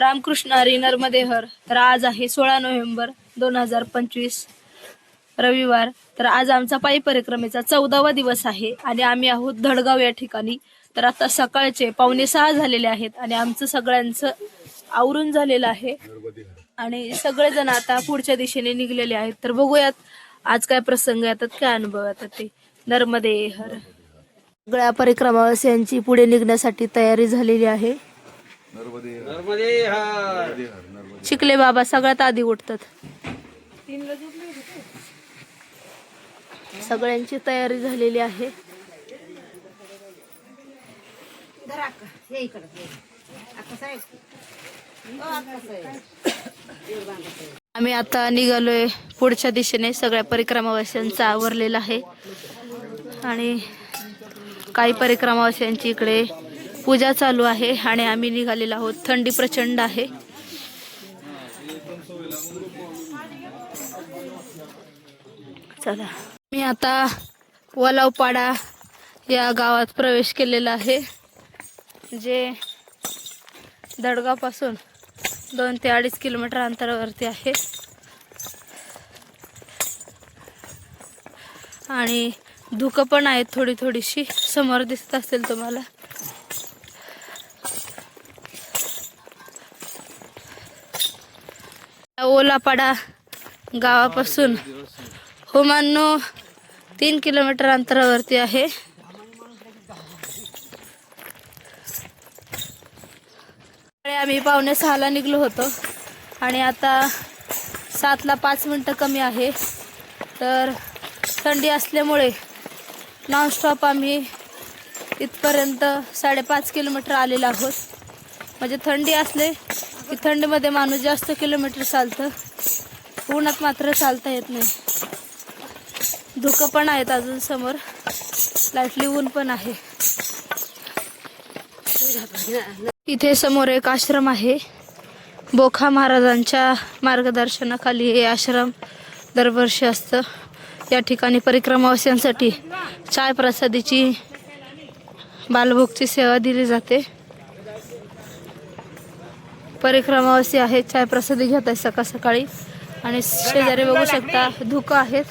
रामकृष्ण हरी नर्मदे हर. तर आज आहे सोळा नोव्हेंबर दोन हजार पंचवीस रविवार. तर आज आमचा पायी परिक्रमेचा चौदावा दिवस आहे आणि आम्ही आहोत धडगाव या ठिकाणी. तर आता सकाळचे पावणे सहा झालेले आहेत आणि आमचं सगळ्यांचं आवरून झालेलं आहे. आणि सगळेजण आता पुढच्या दिशेने निघलेले आहेत. तर बघूयात आज काय प्रसंग येतात काय अनुभव येतात ते. नर्मदे हर. सगळ्या परिक्रमावासियांची पुढे निघण्यासाठी तयारी झालेली आहे. नर्मदे हर. शिकले बाबा सगळ्यात आधी उठतात सगळ्यांची तयारी झालेली आहे. आम्ही आता निघालोय पुढच्या दिशेने. सगळ्या परिक्रमावासियांचा आवरलेला आहे. आणि काही परिक्रमावासियांची इकडे पूजा चालू आहे आणि आम्ही निघालेलो आहोत. थंडी प्रचंड आहे. चला. मी आता वलावपाडा या गावात प्रवेश केलेला आहे. जे दडगावपासून दोन ते अडीच किलोमीटर अंतरावरती आहे. आणि धुकं पण आहेत थोडी थोडीशी. समोर दिसत असेल तुम्हाला. ओलापाडा गावापासून. होमानो तीन किलोमीटर अंतरावरती आहे. आम्ही पावणे सहाला निघलो होतो आणि आता सातला पाच मिनटं कमी आहे. तर थंडी असल्यामुळे नॉनस्टॉप आम्ही इथपर्यंत साडेपाच किलोमीटर आलेलो आहोत. म्हणजे थंडी असले की थंडीमध्ये माणूस जास्त किलोमीटर चालतं. उन्हात मात्र चालता येत नाही. धुकं पण आहेत अजून समोर. लाईटली ऊन पण आहे. इथे समोर एक आश्रम आहे. बोखा महाराजांच्या मार्गदर्शनाखाली हे आश्रम दरवर्षी असतं. या ठिकाणी परिक्रमावासियांसाठी चाय प्रसादीची बालभोगची सेवा दिली जाते. परिक्रमावासी आहेत चाय प्रसादी घेत आहेत सकाळ सकाळी. आणि शेजारी बघू शकता धुकं आहेत.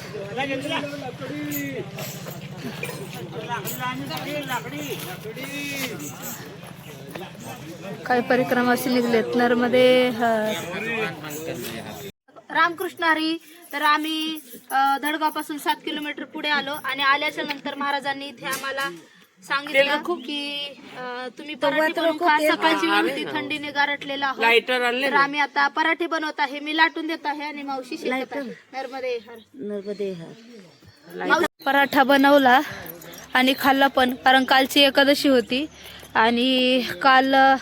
काही परिक्रमावासी निघलेत. नरमध्ये रामकृष्ण हरी. तर आम्ही दडगावपासून सात किलोमीटर पुढे आलो आणि आल्याच्यानंतर महाराजांनी इथे आम्हाला सांगितलं की अ, तुम्ही पराठे बनवून खा सकाळची वेळ होती थंडीने गारटलेला आहोत. आणले तर आम्ही आता पराठे बनवत आहे. मी लाटून देत आहे आणि मावशी शेकत आहे. नर्मदे हर नर्मदे हर पराठा बनवला आणि खाल्ला पण कारण कालची एकादशी होती. आणि काल अ,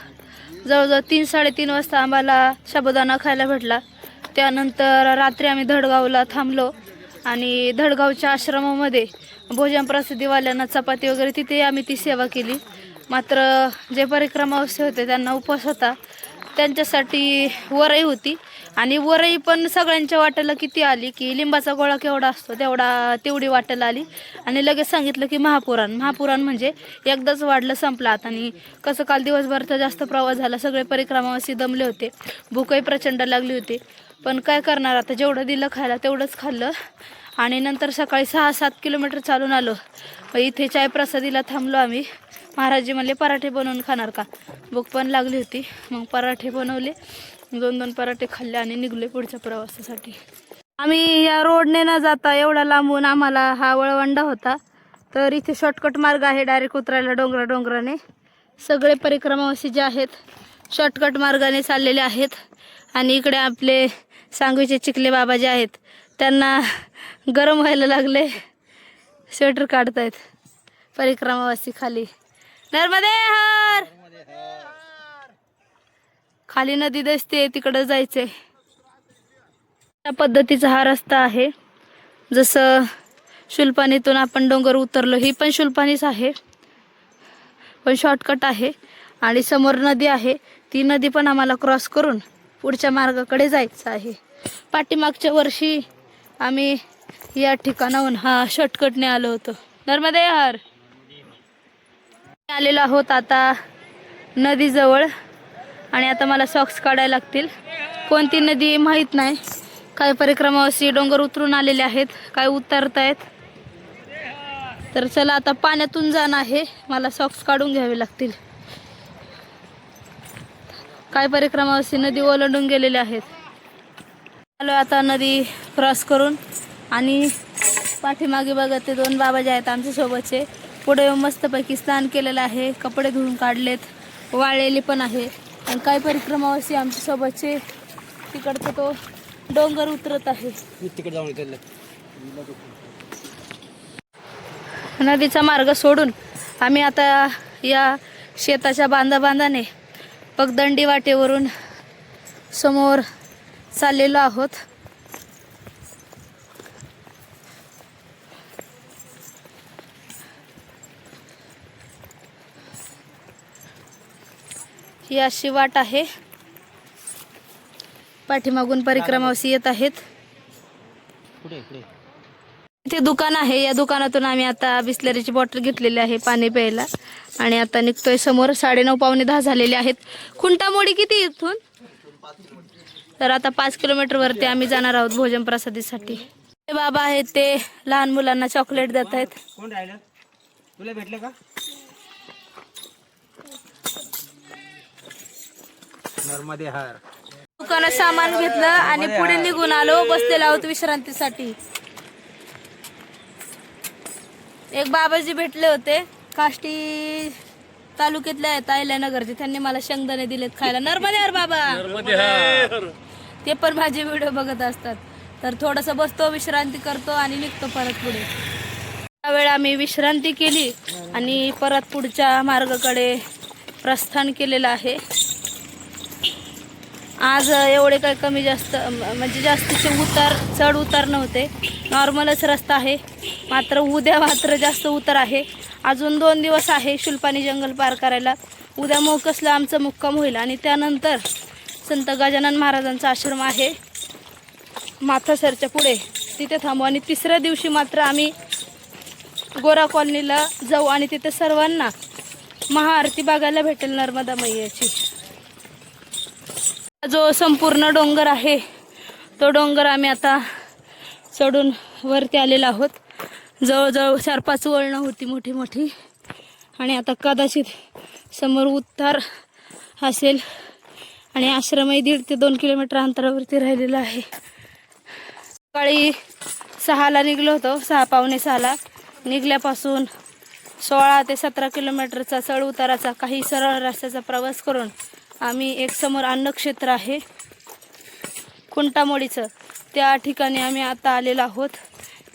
जवळजवळ तीन साडेतीन वाजता आम्हाला साबुदाणा खायला भेटला. त्यानंतर रात्री आम्ही धडगावला थांबलो आणि धडगावच्या आश्रमामध्ये भोजन प्रसिद्धीवाल्यांना चपाती वगैरे तिथे आम्ही ती सेवा केली. मात्र जे परिक्रमावस्थे होते त्यांना उपवास होता. त्यांच्यासाठी वरई होती. आणि वरई पण सगळ्यांच्या वाट्याला किती आली की लिंबाचा गोळा केवढा असतो तेवढा तेवढी वाट्याला आली. आणि लगेच सांगितलं की महापुराण. महापुराण म्हणजे एकदाच वाढलं संपलं आता. आणि कसं काल दिवसभर तर जास्त प्रवास झाला सगळे परिक्रमावासी दमले होते. भूकही प्रचंड लागली होती. पण काय करणार आता? जेवढं दिलं खायला तेवढंच खाल्लं. आणि नंतर सकाळी सहा सात किलोमीटर चालून आलो. इथे चाय प्रसादीला थांबलो आम्ही. महाराजी म्हणले पराठे बनवून खाणार का? भूक पण लागली होती. मग पराठे बनवले. दोन दोन पराठे खाल्ले आणि निघले पुढच्या प्रवासासाठी. आम्ही या रोडने न जाता एवढा लांबून आम्हाला हा वळवंडा होता. तर इथे शॉर्टकट मार्ग आहे डायरेक्ट उतरायला डोंगरा डोंगराने. सगळे परिक्रमावासी जे आहेत शॉर्टकट मार्गाने चाललेले आहेत. आणि इकडे आपले सांगवीचे चिखले बाबा जे आहेत त्यांना गरम व्हायला लागले. स्वेटर काढतायत. परिक्रमावासी खाली. नर्मदे हर! खाली नदी दिसते तिकडं जायचंय. त्या पद्धतीचा हा रस्ता आहे. जसं शुल्पानीतून आपण डोंगर उतरलो ही पण शुल्पानीच आहे. पण शॉर्टकट आहे. आणि समोर नदी आहे. ती नदी पण आम्हाला क्रॉस करून पुढच्या मार्गाकडे जायचं आहे. पाठीमागच्या वर्षी आम्ही या ठिकाणाहून हा शॉर्टकटने आलो होतो. नर्मदे हर आलेलो आहोत आता नदीजवळ. आणि आता मला सॉक्स काढायला लागतील. कोणती नदी माहीत नाही. काय परिक्रमावशी डोंगर उतरून आलेले आहेत. काय उतरत आहेत तर चला आता पाण्यातून जाणं आहे. मला सॉक्स काढून घ्यावे लागतील. काय परिक्रमावशी नदी ओलांडून गेलेले आहेत. आलो आता नदी क्रॉस करून आणि पाठीमागे बघा ते दोन बाबा जे आहेत आमच्या सोबतचे पुढे मस्तपैकी स्नान केलेलं आहे कपडे धुवून काढलेत वाळलेले पण आहे. आणि काही परिक्रमावासी आमच्या सोबतचे तिकडचा तो डोंगर उतरत आहे. नदीचा मार्ग सोडून आम्ही आता या शेताच्या बांधा बांधाने पगदंडी वाटेवरून समोर चाललेलो आहोत. ही अशी वाट आहे. पाठीमागून परिक्रमावासी येत आहेत. इथे दुकान आहे. या दुकानातून आम्ही आता बिस्लरीची बॉटल घेतलेली आहे पाणी प्यायला. आणि आता निघतोय समोर साडेनऊ पावणे दहा झालेले आहेत. खुंटामोडी किती इथून? तर आता पाच किलोमीटर वरती आम्ही जाणार आहोत भोजन प्रसादीसाठी. ते बाबा आहेत ते लहान मुलांना चॉकलेट देत आहेत. कोण राहिलं? तुला भेटलं का? नर्मदे हार. दुकानात सामान घेतलं आणि पुढे निघून आलो बसलेलो आहोत विश्रांतीसाठी. एक बाबाजी भेटले होते काष्टी तालुक्यातले आहेत अहिल्यानगरचे. त्यांनी मला शेंगदाणे दिलेत खायला. नर्मदेहर बाबा. ते पण माझे व्हिडिओ बघत असतात. तर थोडस बसतो विश्रांती करतो आणि निघतो परत पुढे. त्यावेळी आम्ही विश्रांती केली आणि परत पुढच्या मार्गाकडे प्रस्थान केलेलं आहे. आज एवढे काही कमी जास्त म्हणजे जास्तीचे उतार चढ उतार नव्हते. नॉर्मलच रस्ता आहे. मात्र उद्या मात्र जास्त उतार आहे. अजून दोन दिवस आहे शुल्पानी जंगल पार करायला. उद्या मोकसला आमचं मुक्काम होईल आणि त्यानंतर संत गजानन महाराजांचा आश्रम आहे. माथासरच्या पुढे. तिथे थांबू. आणि तिसऱ्या दिवशी मात्र आम्ही गोरा कॉलनीला जाऊ आणि तिथे सर्वांना महाआरती बघायला भेटेल नर्मदा मैयाची. जो संपूर्ण डोंगर आहे तो डोंगर आम्ही आता चढून वरती आलेलो आहोत. जवळजवळ चार पाच वळणं होती मोठी मोठी. आणि आता कदाचित समोर उत्तर असेल. आणि आश्रमही दीड ते दोन किलोमीटर अंतरावरती राहिलेला आहे. सकाळी सहाला निघलो होतो सहा पावणे सहाला. निघल्यापासून सोळा ते सतरा किलोमीटरचा चढ उताराचा काही सरळ रस्त्याचा प्रवास करून आम्ही एक समोर अन्नक्षेत्र आहे कुंटामोडीचं. त्या ठिकाणी आम्ही आता आलेलो आहोत.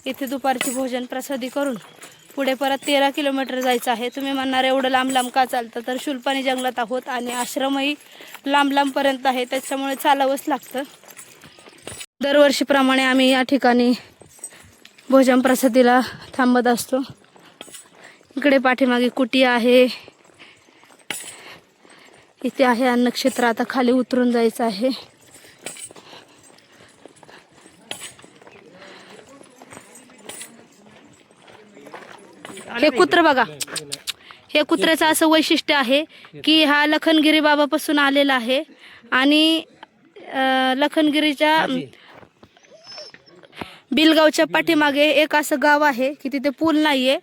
इथे दुपारची भोजन प्रसादी करून. पुढे परत तेरा किलोमीटर जायचं आहे. तुम्ही म्हणणार एवढं लांब लांब का चालतं? तर शुल्पानी जंगलात आहोत आणि आश्रमही लांब लांबपर्यंत आहे. त्याच्यामुळे चालावंच लागतं. दरवर्षीप्रमाणे आम्ही या ठिकाणी भोजन प्रसादीला थांबत असतो. इकडे पाठीमागे कुटी आहे. इथे आहे अन्नक्षेत्र. आता खाली उतरून जायचं आहे. हे कुत्र बघा. हे कुत्र्याचं असं वैशिष्ट्य आहे की हा लखनगिरी बाबापासून आलेला आहे आणि लखनगिरीच्या बिलगावच्या पाठीमागे एक असं गाव आहे की तिथे पूल नाही आहे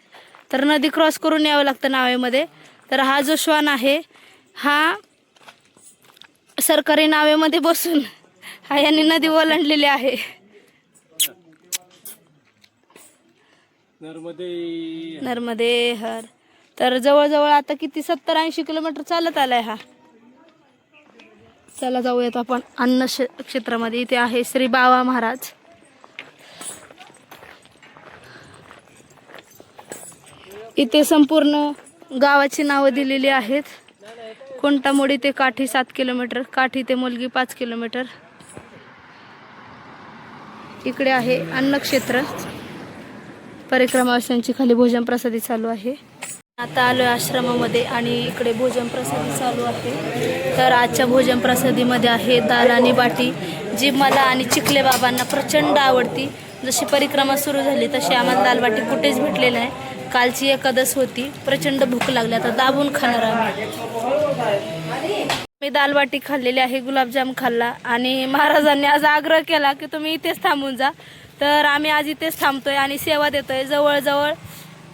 तर नदी क्रॉस करून यावं लागतं नावेमध्ये. तर हा जो श्वान आहे हा सरकारी नावेमध्ये बसून हा यांनी नदी ओलांडलेली आहे. नर्मदे. नर्मदे हर. तर जवळजवळ आता किती? सत्तर ऐंशी किलोमीटर चालत आलाय हा. चला जाऊयात आपण अन्न क्षेत्रामध्ये. इथे आहे श्री बावा महाराज. इथे संपूर्ण गावाची नावं दिलेली आहेत. कोणतामोडी ते काठी सात किलोमीटर काठी ते मुलगी पाच किलोमीटर. इकडे आहे अन्नक्षेत्र परिक्रमावाशांची खाली भोजन प्रसादी चालू आहे. आता आलोय आश्रमामध्ये आणि इकडे भोजन प्रसादी चालू आहे. तर आजच्या भोजन प्रसादीमध्ये आहे दाल आणि बाटी जी मला आणि चिखले बाबांना प्रचंड आवडती. जशी परिक्रमा सुरू झाली तशी आम्हाला दाल बाटी कुठेच भेटलेली आहे कालची एकादश होती प्रचंड भूक लागली. आता दाबून खाणार आम्ही. मी दालबाटी खाल्लेली आहे गुलाबजाम खाल्ला. आणि महाराजांनी आज आग्रह केला की तुम्ही इथेच थांबून जा. तर आम्ही आज इथेच थांबतोय आणि सेवा देतोय. जवळजवळ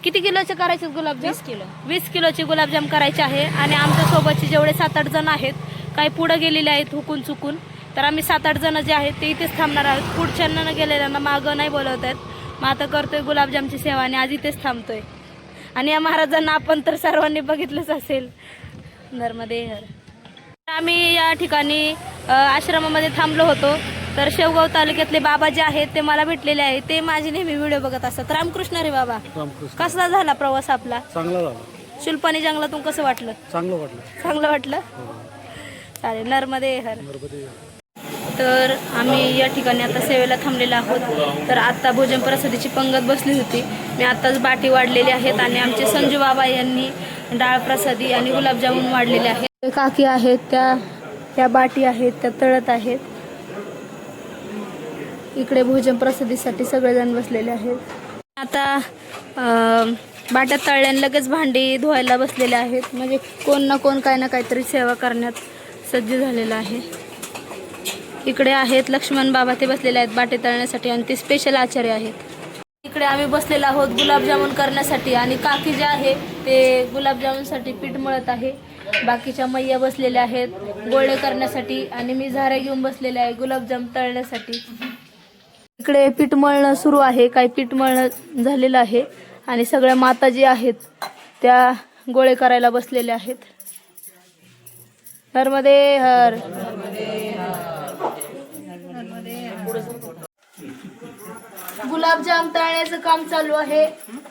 किती किलोचे करायचे गुलाबजाम? वीस किलो. वीस किलोचे गुलाबजाम करायचे आहे आणि आमच्या सोबतचे जेवढे सात आठ जण आहेत काही पुढे गेलेले आहेत हुकून चुकून. तर आम्ही सात आठ जण जे आहेत ते इथेच थांबणार आहोत. पुढच्यांना न गेलेल्यांना मागं नाही बोलवत आहेत. मग आता करतोय गुलाबजामची सेवा आणि आज इथेच थांबतोय. आणि या महाराजांना आपण तर सर्वांनी बघितलंच असेल. नर्मदे हर. आम्ही या ठिकाणी आश्रमामध्ये थांबलो होतो. तर शेवगाव तालुक्यातले बाबा जे आहेत ते मला भेटलेले आहेत. ते माझे नेहमी व्हिडिओ बघत असतात. रामकृष्ण रे बाबा. कसा झाला प्रवास आपला? चांगला झाला. शुल्पानी जंगलातून कसं वाटलं? चांगलं वाटलं. चांगलं वाटलं? चालेल. नर्मदे हर. तर आम्ही या ठिकाणी आता सेवेला थांबलेलो आहोत. तर आता भोजन प्रसादीची पंगत बसली होती. मी आताच बाटी वाढलेली आहेत आणि आमचे संजू बाबा यांनी डाळ प्रसादी आणि गुलाबजामुन वाढलेले आहेत. काकी आहेत त्या त्या बाटी आहेत त्या तळत आहेत. इकडे भोजन प्रसादीसाठी सगळेजण बसलेले आहेत. आता बाट्या तळल्याने लगेच भांडी धुवायला बसलेले आहेत. म्हणजे कोण ना कोण काय ना काहीतरी सेवा करण्यात सज्ज झालेलं आहे. इकडे आहेत लक्ष्मण बाबा ते बसलेले आहेत बाटे तळण्यासाठी आणि ते स्पेशल आचार्य आहेत. इकडे आम्ही बसलेलो आहोत गुलाबजामुन करण्यासाठी आणि काकी जे आहे ते गुलाबजामुनसाठी पीठ मळत आहे. बाकीच्या मैया बसलेल्या आहेत गोळे करण्यासाठी आणि मी झाऱ्या घेऊन बसलेले आहे गुलाबजाम तळण्यासाठी. इकडे पीठ मळणं सुरू आहे काही पीठ मळणं झालेलं आहे आणि सगळ्या माता जी आहेत त्या गोळे करायला बसलेल्या आहेत. नर्मदे हर. गुलाबजाम तळण्याचं काम चालू आहे.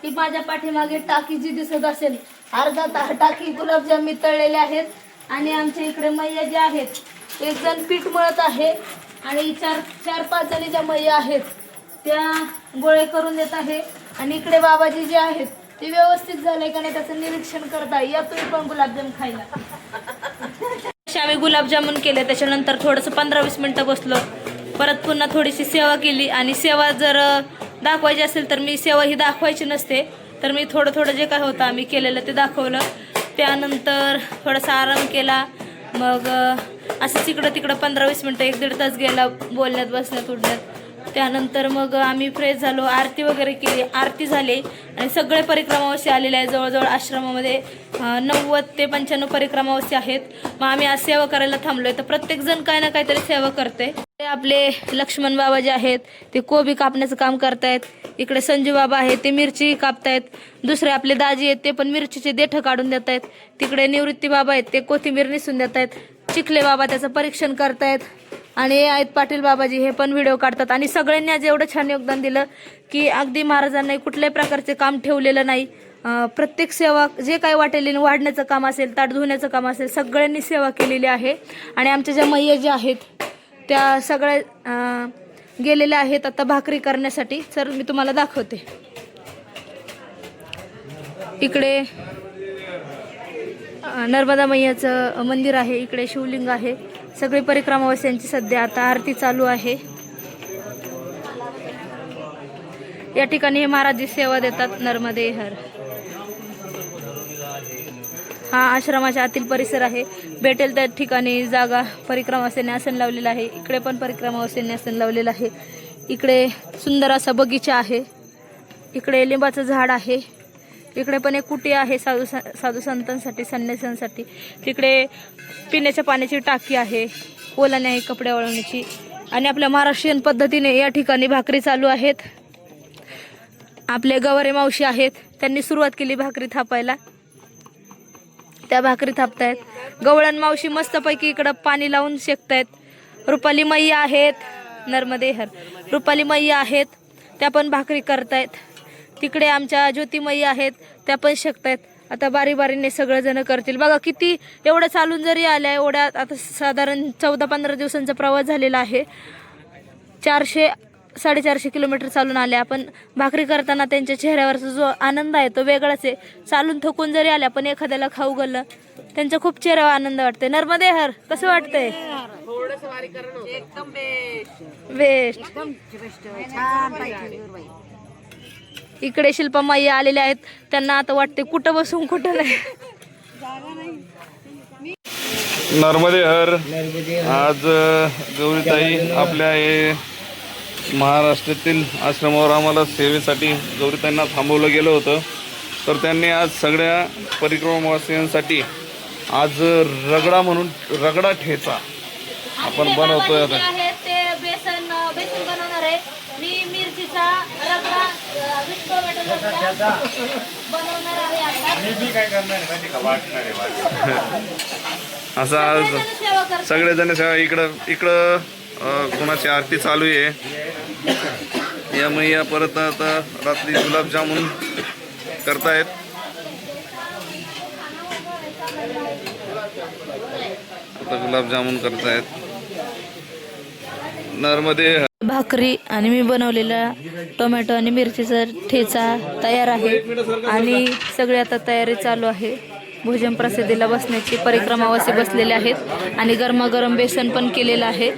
ही माझ्या पाठीमागे टाकी जी दिसत असेल. अर्धा ता टाकी गुलाबजाम मी तळलेले आहेत आणि आमच्या इकडे मैया जे आहेत एक जण पीठ मळत आहे. आणि चार चार पाच जणी ज्या मैया आहेत त्या गोळे करून देत आहे. आणि इकडे बाबाजी जे आहेत ते व्यवस्थित झाले का नाही त्याचं निरीक्षण करता या तुम्ही पण गुलाबजाम खायला. असे आम्ही गुलाबजामुन केले त्याच्यानंतर थोडंसं पंधरा वीस मिनटं बसलो. परत पुन्हा थोडीशी सेवा केली. आणि सेवा जर दाखवायची असेल तर मी सेवा ही दाखवायची नसते. तर मी थोडं थोडं जे काय होतं आम्ही केलेलं ते दाखवलं. त्यानंतर थोडासा आराम केला. मग असंच इकडं तिकडं पंधरा वीस मिनटं एक दीड तास गेला बोलण्यात बसण्यात उडण्यात त्यानंतर मग आम्ही फ्रेश झालो आरती वगैरे केली आरती झाली. आणि सगळे परिक्रमावशी आलेले आहे जवळजवळ आश्रमामध्ये नव्वद ते पंच्याण्णव परिक्रमावशी आहेत. मग आम्ही आज सेवा करायला थांबलो आहे तर प्रत्येक जण काही ना काहीतरी सेवा करते ते आपले लक्ष्मण बाबा जे आहेत ते कोबी कापण्याचं काम करतायत. इकडे संजू बाबा आहेत ते मिरची कापतायत. दुसरे आपले दाजी आहेत ते पण मिरचीचे देठं काढून देत आहेत तिकडे निवृत्ती बाबा आहेत ते कोथिंबीर निसून देत आहेत चिखले बाबा त्याचं परीक्षण करतायत. आणि आहेत पाटील बाबाजी हे पण व्हिडिओ काढतात. आणि सगळ्यांनी आज एवढं छान योगदान दिलं की अगदी महाराजांनी कुठल्याही प्रकारचे काम ठेवलेलं नाही. प्रत्येक सेवा जे काही वाटेल वाढण्याचं काम असेल ताट धुण्याचं काम असेल सगळ्यांनी सेवा केलेली आहे. आणि आमच्या ज्या मैया ज्या आहेत त्या सगळ्या गेलेल्या आहेत आता भाकरी करण्यासाठी. सर मी तुम्हाला दाखवते. इकडे नर्मदा मैयाचं मंदिर आहे. इकडे शिवलिंग आहे. सगळी परिक्रमावासियांची सध्या आता आरती चालू आहे. या ठिकाणी हे महाराजी सेवा देतात नर्मदे हर. हा आश्रमाच्या आतील परिसर आहे. भेटेल त्या ठिकाणी जागा परिक्रमावासियांनी आसन लावलेलं आहे. इकडे पण परिक्रमावासियांनी आसन लावलेलं आहे. इकडे सुंदर असा बगीचा आहे. इकडे लिंबाचं झाड आहे. इकडे पण एक कुटी आहे साधू साधू संतांसाठी संन्यासांसाठी. तिकडे पिण्याच्या पाण्याची टाकी आहे ओलाने आहे कपडे वळवण्याची. आणि आपल्या महाराष्ट्रीयन पद्धतीने या ठिकाणी भाकरी चालू आहेत. आपले गवारे मावशी आहेत त्यांनी सुरुवात केली भाकरी थापायला. त्या भाकरी थापतायत. गवळण मावशी मस्तपैकी इकडं पाणी लावून शेकतायत. रुपाली मैया आहेत नर्मदेहर. रुपाली मैया आहेत त्या पण भाकरी करतायत. तिकडे आमच्या ज्योती मैया आहेत त्या पण शेकतायत. आता बारी बारीने सगळेजण करतील. बघा किती एवढं चालून जरी आल्या एवढ्या आता साधारण चौदा पंधरा दिवसांचा प्रवास झालेला आहे. चारशे साडेचारशे किलोमीटर चालून आले आपण भाकरी करताना त्यांच्या चेहऱ्यावरचा जो आनंद आहे तो वेगळाच आहे. चालून थकून जरी आल्या पण एखाद्याला खाऊ गल्लं त्यांचा खूप चेहऱ्यावर आनंद वाटतंय. नर्मदे हर कसं वाटतंय? बेस्ट. इकडे शिल्पा माई आलेल्या आहेत. त्यांना आता वाटते कुठं बसून कुठं नाही. नर्मदे हर. आज गौरीताई आपल्या हे महाराष्ट्रातील आश्रमावर आम्हाला सेवेसाठी गौरीताईंना थांबवलं गेलं होतं. तर त्यांनी आज सगळ्या परिक्रमावासियांसाठी आज रगडा म्हणून रगडा ठेचा आपण बनवतोय आता आहे ते बेसन बेसन बनवणार आहे मी मिरचीचा रगडा अ, with tomato रगडा बनवणार आहे आता असा आज सगळेजण सेवा इकडं इकडं कुणाची कोणाची आरती चालू आहे. या मैया परत आता रात्री गुलाबजामुन करतायत. आता गुलाबजामुन करतायत. नर्मदे भाकरी आणि मी बनवलेला टोमॅटो आणि मिरचीचा ठेचा तयार आहे. आणि सगळे आता तयारी चालू आहे. भोजन प्रसिद्धीला बसण्याची परिक्रमावासी बसलेले आहेत. आणि गरमागरम बेसन पण केलेलं आहे.